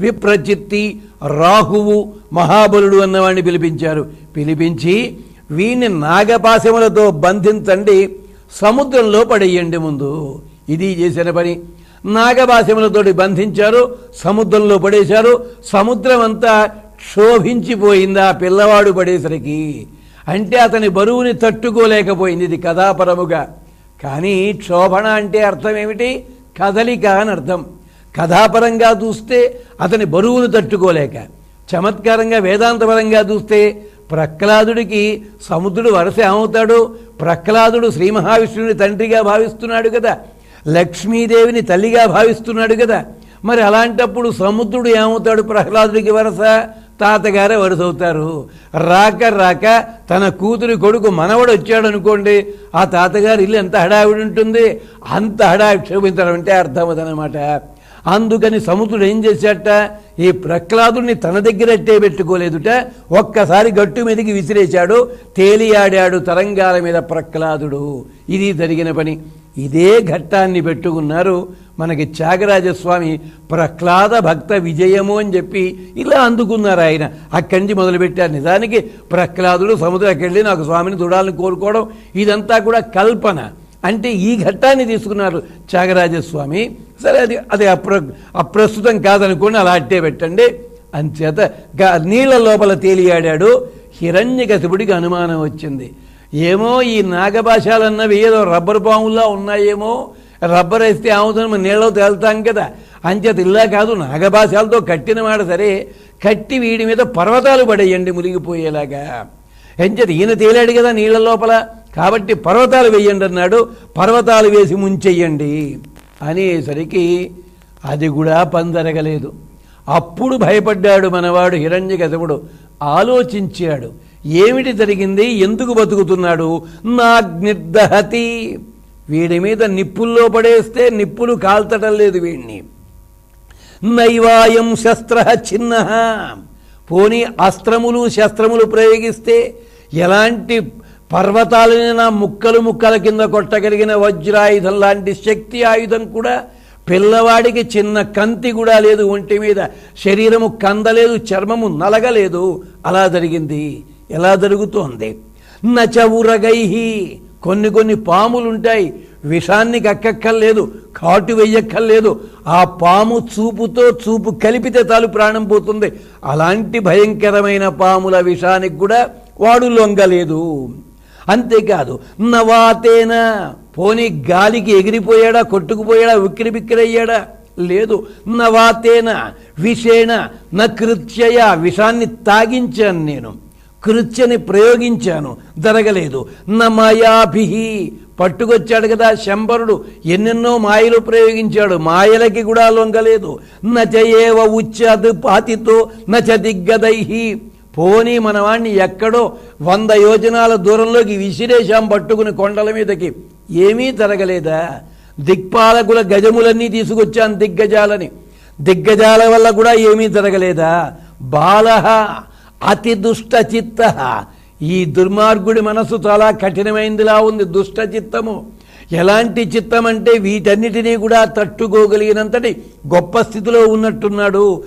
విప్రచిత్తి రాహువు మహాబలుడు అన్నవాడిని పిలిపించారు. పిలిపించి వీని నాగపాశములతో బంధించండి సముద్రంలో పడేయండి ముందు. ఇది చేసిన పని. నాగపాశములతోటి బంధించారు సముద్రంలో పడేశారు సముద్రం అంతా క్షోభించిపోయింది ఆ పిల్లవాడు పడేసరికి. అంటే అతని బరువుని తట్టుకోలేకపోయింది ఇది కథాపరముగా. కానీ క్షోభణ అంటే అర్థం ఏమిటి? కదలిక అని అర్థం. కథాపరంగా చూస్తే అతని బరువును తట్టుకోలేక చమత్కారంగా వేదాంతపరంగా చూస్తే ప్రహ్లాదుడికి సముద్రుడు వరస ఏమవుతాడు ప్రహ్లాదుడు శ్రీ మహావిష్ణువుని తండ్రిగా భావిస్తున్నాడు కదా. లక్ష్మీదేవిని తల్లిగా భావిస్తున్నాడు కదా. మరి అలాంటప్పుడు సముద్రుడు ఏమవుతాడు ప్రహ్లాదుడికి వరస? తాతగారే వరుస అవుతారు రాక రాక తన కూతురి కొడుకు మనవడు వచ్చాడు అనుకోండి ఆ తాతగారు ఇల్లు ఎంత హడావిడి ఉంటుంది? అంత హడావి క్షోభించడం అంటే అర్థం అదనమాట అందుకని సముద్రుడు ఏం చేశాట ఈ ప్రహ్లాదుని తన దగ్గరట్టే పెట్టుకోలేదుట. ఒక్కసారి గట్టు మీదకి విసిరేశాడు. తేలియాడాడు తరంగాల మీద ప్రహ్లాదుడు. ఇది జరిగిన పని. ఇదే ఘట్టాన్ని పెట్టుకున్నారు మనకి త్యాగరాజస్వామి ప్రహ్లాద భక్త విజయము అని చెప్పి ఇలా అందుకున్నారు ఆయన. అక్కడి నుంచి మొదలుపెట్టారు. నిజానికి ప్రహ్లాదుడు సముద్రం వెళ్ళి నాకు స్వామిని చూడాలని కోరుకోవడం ఇదంతా కూడా కల్పన. అంటే ఈ ఘట్టాన్ని తీసుకున్నారు త్యాగరాజస్వామి. సరే అది అది అప్ర అప్రస్తుతం కాదనుకోండి అలా అట్టే పెట్టండి. అంచేత గ- నీళ్ళ లోపల తేలియాడాడు. హిరణ్యకశిపుడికి అనుమానం వచ్చింది. ఏమో ఈ నాగభాషాలన్నవి ఏదో రబ్బర్ పాముల్లా ఉన్నాయేమో. రబ్బర్ వేస్తే ఆముతుంది మనం నీళ్ళలో తేలుతాం కదా. అంచేత ఇలా కాదు నాగభాషాలతో కట్టిన మాట సరే. కట్టి వీడి మీద పర్వతాలు పడేయండి మునిగిపోయేలాగా. అంచేత ఈయన తేలాడు కదా నీళ్ళ లోపల. కాబట్టి పర్వతాలు వేయండి అన్నాడు. పర్వతాలు వేసి ముంచెయ్యండి అనేసరికి అది కూడా పందరగలేదు. అప్పుడు భయపడ్డాడు మనవాడు హిరణ్యకశపుడు ఆలోచించాడు. ఏమిటి జరిగింది? ఎందుకు బతుకుతున్నాడు? నాగ్నిర్దహతి వీడి మీద నిప్పుల్లో పడేస్తే నిప్పులు కాల్చటం లేదు వీడిని నైవాయం శస్త్ర చిన్న. పోని అస్త్రములు శస్త్రములు ప్రయోగిస్తే ఎలాంటి పర్వతాలైన ముక్కలు ముక్కల కింద కొట్టగలిగిన వజ్రాయుధం లాంటి శక్తి ఆయుధం కూడా పిల్లవాడికి చిన్న కంతి కూడా లేదు ఒంటి మీద శరీరము కందలేదు చర్మము నలగలేదు. అలా జరిగింది. ఎలా జరుగుతోంది? నచవురగైహి కొన్ని కొన్ని పాములుంటాయి. విషాన్ని కక్కక్కర్లేదు కాటు వెయ్యక్కర్లేదు. ఆ పాము చూపుతో చూపు కలిపితే తాలు ప్రాణం పోతుంది. అలాంటి భయంకరమైన పాముల విషానికి కూడా వాడు లొంగలేదు. అంతేకాదు నవాతేన పోనీ గాలికి ఎగిరిపోయాడా కొట్టుకుపోయాడా ఉక్కిరి బిక్కిరయ్యాడా లేదు. నవాతేన విషేణ న కృత్యయ విషాన్ని తాగించాను నేను. కృత్యని ప్రయోగించాను. జరగలేదు. న పట్టుకొచ్చాడు కదా శంబరుడు. ఎన్నెన్నో మాయలు ప్రయోగించాడు. మాయలకి కూడా లొంగలేదు. నచయేవ ఉచ్చద్ పాతితో నచ దిగ్గదైహి. పోనీ మనవాణ్ణి ఎక్కడో వంద యోజనాల దూరంలోకి విసిరేశాం పట్టుకుని కొండల మీదకి. ఏమీ జరగలేదా? దిక్పాలకుల గజములన్నీ తీసుకొచ్చాను దిగ్గజాలని. దిగ్గజాల వల్ల కూడా ఏమీ జరగలేదా? బాల అతి దుష్ట చిత్త. ఈ దుర్మార్గుడి మనసు చాలా కఠినమైందిలా ఉంది దుష్ట చిత్తము. ఎలాంటి చిత్తం అంటే వీటన్నిటినీ కూడా తట్టుకోగలిగినంతటి గొప్ప స్థితిలో ఉన్నట్టున్నాడు.